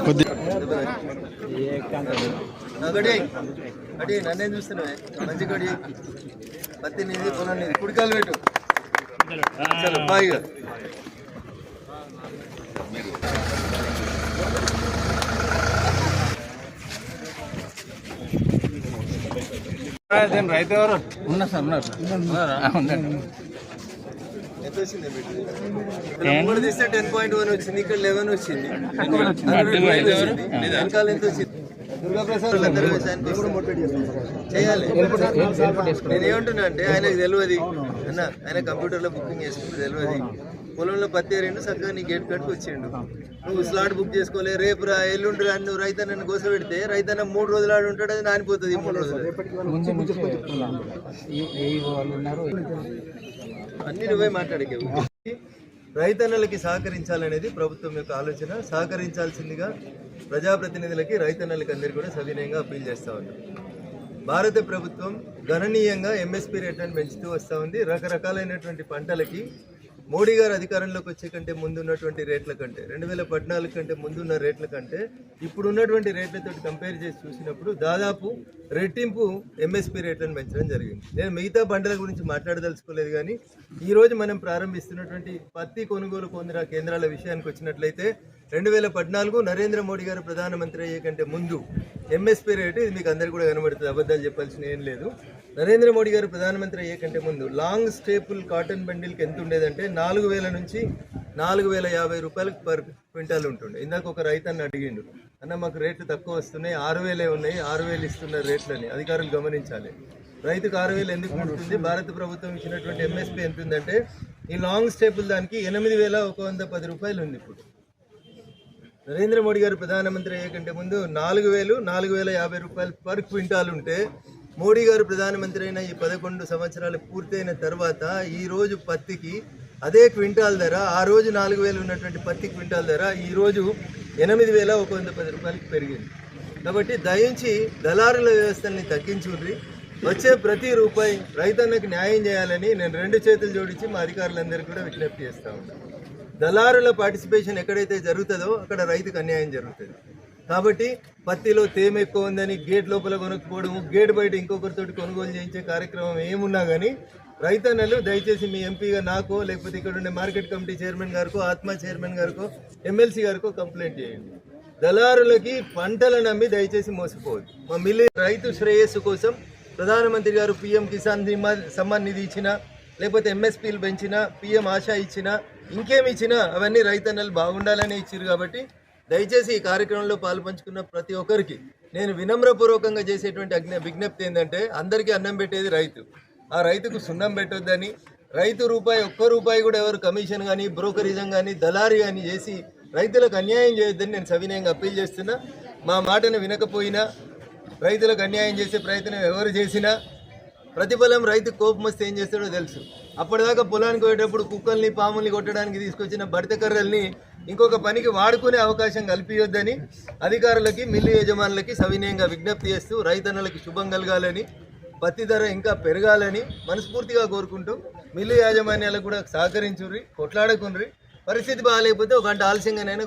కొద్ది అడి నన్నేం చూస్తున్నావే మంచి కొడి పత్తి నీది పొలం నీది కుడికాలు పెట్టు చలో బాయిగా రైతు ఎవరు? ఉన్నా సార్ ఉన్నారు. తీస్తే టెన్ పాయింట్ వన్ వచ్చింది ఇక్కడ లెవెన్ వచ్చింది. అక్కడ 12 వచ్చింది. వెనకాల ఎంత వచ్చింది? దుర్గాప్రసాద్ వాళ్ళందరూ వ్యవసాయానికి వస్తారు. చేయాలి. నేను ఏమంటున్నా అంటే ఆయనకు తెలియదు. అన్న ఆయన కంప్యూటర్లో బుకింగ్ చేసుకుంటే తెలియదు. పొలంలో పత్తి ఎరిండు చక్కగా నీ గేట్ కట్టుకు వచ్చిండు. నువ్వు స్లాట్ బుక్ చేసుకోలే రేపు రా ఎల్లుండి రా నువ్వు రైతన్న గోస పెడితే రైతన్న మూడు రోజులు ఆడు ఉంటాడు అది నానిపోతుంది మూడు రోజులు. అన్ని నువ్వే మాట్లాడకే రైతన్నలకి సహకరించాలనేది ప్రభుత్వం యొక్క ఆలోచన. సహకరించాల్సిందిగా ప్రజాప్రతినిధులకి రైతన్నలకి అందరికీ కూడా సవినయంగా అప్పీల్ చేస్తా ఉన్నాం. భారత ప్రభుత్వం గణనీయంగా ఎంఎస్పీ రేట్లను పెంచుతూ వస్తూ ఉంది. రకరకాలైనటువంటి పంటలకి మోడీ గారు అధికారంలోకి వచ్చే కంటే ముందు ఉన్నటువంటి రేట్ల కంటే రెండు వేల పద్నాలుగు కంటే ముందున్న రేట్ల కంటే ఇప్పుడు ఉన్నటువంటి రేట్లతో కంపేర్ చేసి చూసినప్పుడు దాదాపు రెట్టింపు ఎంఎస్పీ రేట్లను పెంచడం జరిగింది. నేను మిగతా పంటల గురించి మాట్లాడదలుచుకోలేదు కానీ ఈరోజు మనం ప్రారంభిస్తున్నటువంటి పత్తి కొనుగోలు పొందిన కేంద్రాల విషయానికి వచ్చినట్లయితే రెండు వేల పద్నాలుగు నరేంద్ర మోడీ గారు ప్రధానమంత్రి అయ్యే కంటే ముందు ఎంఎస్పీ రేటు ఇది మీకు అందరికీ కూడా కనబడుతుంది అబద్ధాలు చెప్పాల్సిన ఏం లేదు. నరేంద్ర మోడీ గారు ప్రధానమంత్రి అయ్యే కంటే ముందు లాంగ్ స్టేపుల్ కాటన్ బండిల్కి ఎంత ఉండేదంటే నాలుగు వేల నుంచి నాలుగు వేల యాభై రూపాయలకు పర్ క్వింటాల్ ఉంటుండే. ఇందాక ఒక రైతన్న అడిగిండు అన్న మాకు రేట్లు తక్కువ వస్తున్నాయి ఆరు వేలే ఉన్నాయి ఆరు వేలు ఇస్తున్న రేట్లని అధికారులు గమనించాలి. రైతుకు ఆరు వేలు ఎందుకు ఉంటుంది భారత ప్రభుత్వం ఇచ్చినటువంటి ఎంఎస్పీ ఎంత ఉందంటే ఈ లాంగ్ స్టేపుల్ దానికి ఎనిమిది వేల ఒక వంద పది రూపాయలు ఉంది ఇప్పుడు. నరేంద్ర మోడీ గారు ప్రధానమంత్రి అయ్యే కంటే ముందు నాలుగు వేలు నాలుగు వేల యాభై రూపాయలు పర్ క్వింటాల్ ఉంటే మోడీ గారు ప్రధానమంత్రి అయిన ఈ పదకొండు సంవత్సరాలు పూర్తయిన తర్వాత ఈ రోజు పత్తికి అదే క్వింటాల్ ధర ఆ రోజు నాలుగు వేలు ఉన్నటువంటి పత్తి క్వింటాల్ ధర ఈరోజు ఎనిమిది వేల ఒక వంద పది రూపాయలకి పెరిగింది. కాబట్టి దయించి దళారుల వ్యవస్థల్ని తగ్గించుండ్రి వచ్చే ప్రతి రూపాయి రైతన్నకు న్యాయం చేయాలని నేను రెండు చేతులు జోడించి మా అధికారులందరికీ కూడా విజ్ఞప్తి చేస్తా ఉన్నాను దళారుల పార్టిసిపేషన్ ఎక్కడైతే జరుగుతుందో అక్కడ రైతుకు అన్యాయం జరుగుతుంది. కాబట్టి పత్తిలో తేమ ఎక్కువ ఉందని గేట్ లోపల కొనుక్కోవడం గేట్ బయట ఇంకొకరితోటి కొనుగోలు చేయించే కార్యక్రమం ఏమున్నా కానీ రైతన్నలు దయచేసి మీ ఎంపీగా నాకో లేకపోతే ఇక్కడ ఉండే మార్కెట్ కమిటీ చైర్మన్ గారికో ఆత్మ చైర్మన్ గారికో ఎమ్మెల్సీ గారికో కంప్లైంట్ చేయండి. దళారులకి పంటలు నమ్మి దయచేసి మోసపోవద్దు. మా మిల్లి రైతు శ్రేయస్సు కోసం ప్రధానమంత్రి గారు పిఎం కిసాన్ సమ్మాన్ నిధి ఇచ్చిన లేకపోతే ఎంఎస్పీలు పెంచినా పిఎం ఆశ ఇచ్చినా ఇంకేమి ఇచ్చినా అవన్నీ రైతన్నలు బాగుండాలని ఇచ్చారు కాబట్టి దయచేసి ఈ కార్యక్రమంలో పాల్పంచుకున్న ప్రతి ఒక్కరికి నేను వినమ్రపూర్వకంగా చేసేటువంటి అజ్ఞ విజ్ఞప్తి ఏంటంటే అందరికీ అన్నం పెట్టేది రైతు. ఆ రైతుకు సున్నం పెట్టొద్దని రైతు రూపాయి ఒక్క రూపాయి కూడా ఎవరు కమిషన్ కానీ బ్రోకరిజం కానీ దళారీ కానీ చేసి రైతులకు అన్యాయం చేయొద్దని నేను సవినయంగా అప్పీల్ చేస్తున్నా. మా మాటను వినకపోయినా రైతులకు అన్యాయం చేసే ప్రయత్నం ఎవరు చేసినా ప్రతిఫలం రైతు కోపం వస్తే ఏం చేస్తాడో తెలుసు. అప్పటిదాకా పొలానికి పోయేటప్పుడు కుక్కల్ని పాముల్ని కొట్టడానికి తీసుకొచ్చిన బడిత కర్రల్ని ఇంకొక పనికి వాడుకునే అవకాశం కల్పించొద్దని అధికారులకి మిల్లు యజమానులకి సవినయంగా విజ్ఞప్తి చేస్తూ రైతన్నలకి శుభం కలగాలని పత్తి ధర ఇంకా పెరగాలని మనస్ఫూర్తిగా కోరుకుంటూ మిల్లు యాజమాన్యాలకు కూడా సహకరించుర్రి కొట్లాడకుండ్రి. పరిస్థితి బాగాలేకపోతే ఒక గంట ఆలస్యంగానైనా